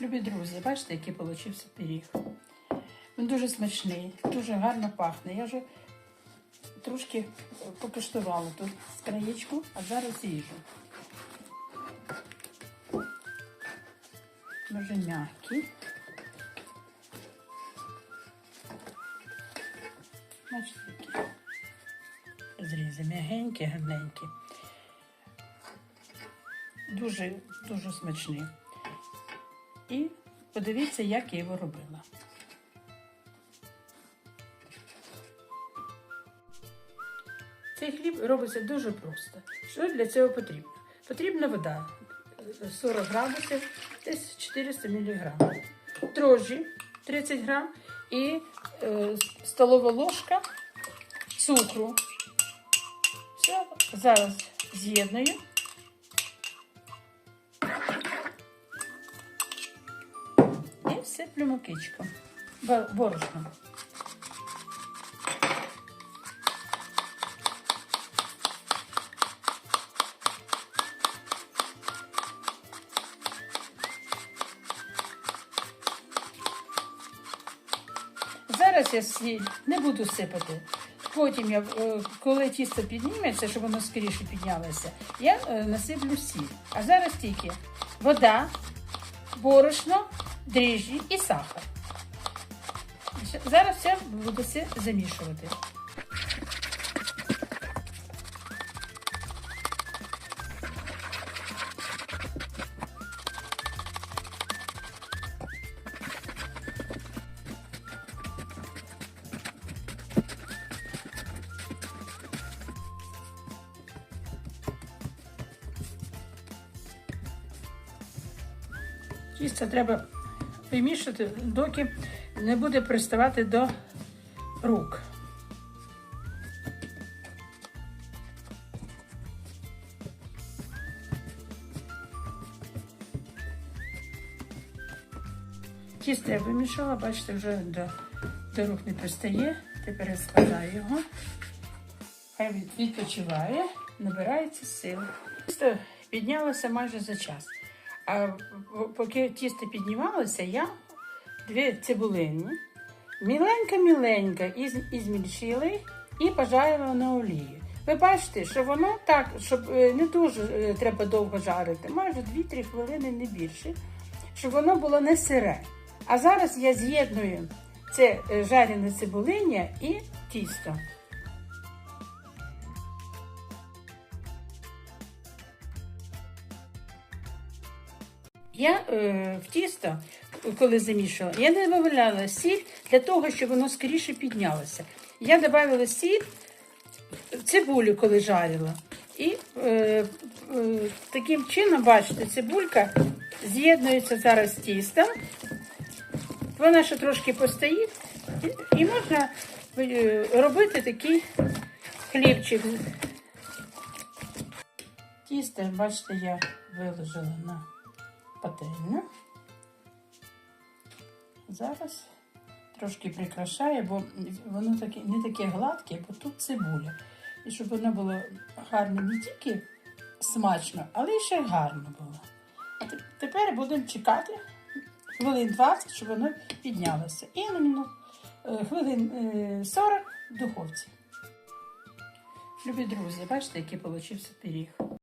Любі друзі, бачите, який получився пиріг. Він дуже смачний, дуже гарно пахне. Я вже трошки покуштувала тут з краєчку, а зараз їжу. Дуже м'який. Бачите, які зрізи м'ягенькі, гарненькі. Дуже, дуже смачний. І подивіться, як я його робила. Цей хліб робиться дуже просто. Що для цього потрібно? Потрібна вода е, 40 градусів, десь 400 мг. Дрожжі 30 грам і е, столова ложка цукру. Все, зараз з'єдную. І всиплю мукичку. Борошно. Зараз я сіль не буду сипати. Потім, я, е, коли тісто підніметься, щоб воно скоріше піднялося, я е, насиплю сіль. А зараз тільки вода, борошно, дріжджі і сахар. Зараз все буду все замішувати. Тісто треба вимішати, доки не буде приставати до рук. Тісто я вимішала, бачите, вже до, до рук не пристає. Тепер я складаю його. Хай відпочиває, набирається сили. Тісто піднялося майже за час. А поки тісто піднімалося, я дві цибулини, міленька-міленька, із, ізмільчили і пожарила на олії. Ви бачите, що воно так, щоб е, не дуже е, треба довго жарити, майже 2-3 хвилини, не більше, щоб воно було не сире. А зараз я з'єдную це е, жарене цибулиння і тісто. Я е, в тісто, коли замішувала, я не додавала сіль для того, щоб воно скоріше піднялося. Я додавала сіль цибулю, коли жарила. І е, е, таким чином, бачите, цибулька з'єднується зараз з тістом. Вона ще трошки постоїть, і, і можна е, робити такий хлібчик. Тісто, бачите, я виложила на пательню. Зараз трошки прикрашаю, бо воно не таке гладке, бо тут цибуля. І щоб воно було гарно не тільки смачно, але ще гарно було. А тепер будемо чекати хвилин 20, щоб воно піднялося. І е, хвилин е, 40 в духовці. Любі друзі, бачите, який получився пиріг.